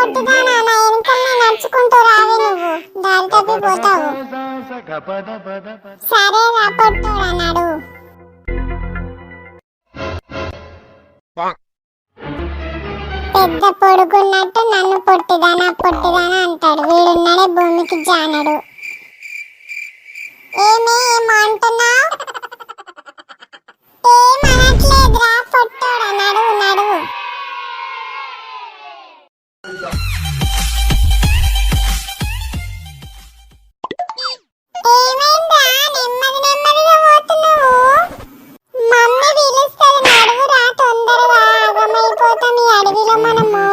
పొట్టిదానా నా వెనుకల్ని నడుచుకుంటూ రావే నువ్వు. దారి తప్పి పోతావు. సరే రా పొట్టురా అన్నాడు పెద్ద పొడుగున్నట్టు నన్ను పొట్టిదానా పొట్టిదానా అంటాడు. వీడున్నాడే భూమికి జానడు. అడవిలో మనము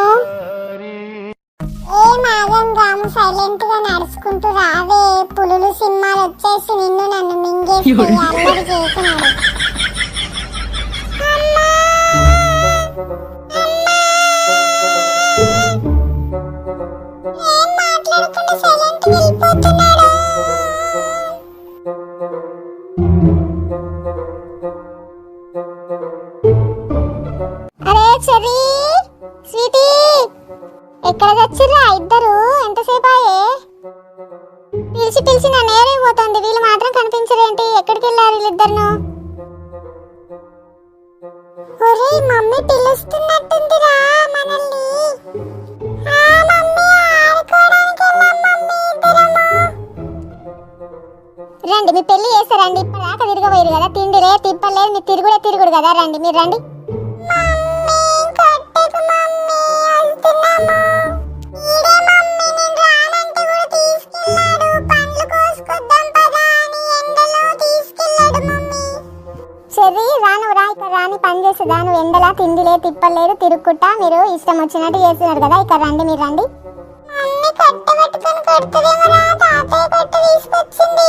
ఏ ఆగం రాము సైలెంట్గా నడుచుకుంటూ రావే పులులు సింహాలు వచ్చేసి నిన్ను నన్ను మింగేసి అల్లరి చేస్తున్నాడు అరే చెరీ పిలిచి పిలిచి నన్ను ఏరైపోతుంది వీళ్ళు మాత్రం కనిపించరేంటి ఎక్కడికి వెళ్ళారు వీళ్ళిద్దరును ఒరే మమ్మీ పిలుస్తున్నట్టుందిరా మనల్ని. ఆ మమ్మీ ఆడుకోవడానికి వెళ్ళాం మమ్మీ ఇద్దరము. రండి మీ పెళ్ళి చేస్తారండి ఇప్పటిదాకా తిరగబోయారు కదా. తిండి లేదు తిప్పలేదు మీరు తిరుగుడే తిరుగుడు కదా. రండి మీరు రండి. మమ్మీ కొట్టకు మమ్మీ చెర్రీ పని చేసేదా ఎండలా తిండిలే తిప్పలేదు తిరుక్కుంటా మీరు ఇష్టం వచ్చినట్టు చేస్తున్నారు కదా. ఇక్కడ రండి మీరు రండి. అన్ని కట్టబెట్టుకొని కొడుతుందేమో రా తాతయ్య కట్ట తీసుకొచ్చింది.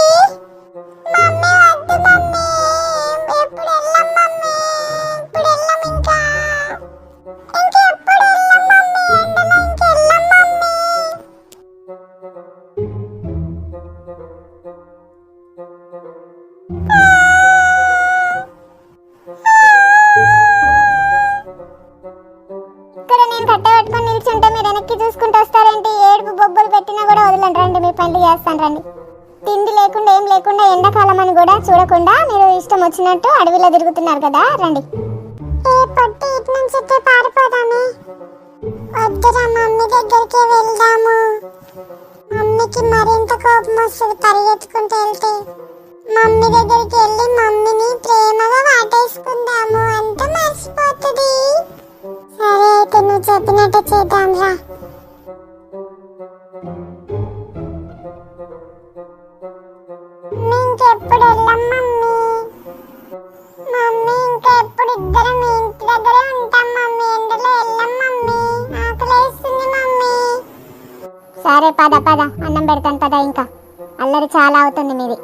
చూసుకుంటూ వస్తారేంటి? ఏడుపు బొబ్బలు పెట్టినా కూడా వదలండి రండి మీ పనులు చేస్తాను రండి. తిండి లేకుండా ఏం లేకుండా ఎండాకాలం అని కూడా చూడకుండా మీరు ఇష్టం వచ్చినట్టు అడవిలో తిరుగుతున్నారు కదా రండి. ఏ పొట్టి ఇటు నుంచి పారిపోదామే. వద్దురా మమ్మీ దగ్గరికి వెళ్దాము. మమ్మీకి మరింత కోపం వస్తుంది పరిగెత్తుకుంటూ వెళ్తే. మమ్మీ దగ్గరికి వెళ్ళి మమ్మీని ప్రేమ ఇంకెప్పుడు వెళ్ళాం మమ్మీ? మమ్మీ ఇంకా ఎప్పుడు ఇద్దరం మీ ఇంటి దగ్గరే ఉంటాం మమ్మీ. ఎండలో వెళ్ళాం మమ్మీ? ఆకలేస్తుంది మమ్మీ. సరే పద పద. అన్నం పెడతాను పద ఇంకా. అల్లరి చాలా అవుతుంది మీది.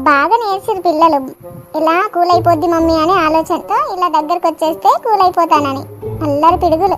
బాగా నేర్చిరు పిల్లలు. ఇలా కూల్ అయిపోద్ది మమ్మీ అనే ఆలోచనతో ఇలా దగ్గరకు వచ్చేస్తే కూల్ అయిపోతానని అల్లరి పిడుగులు.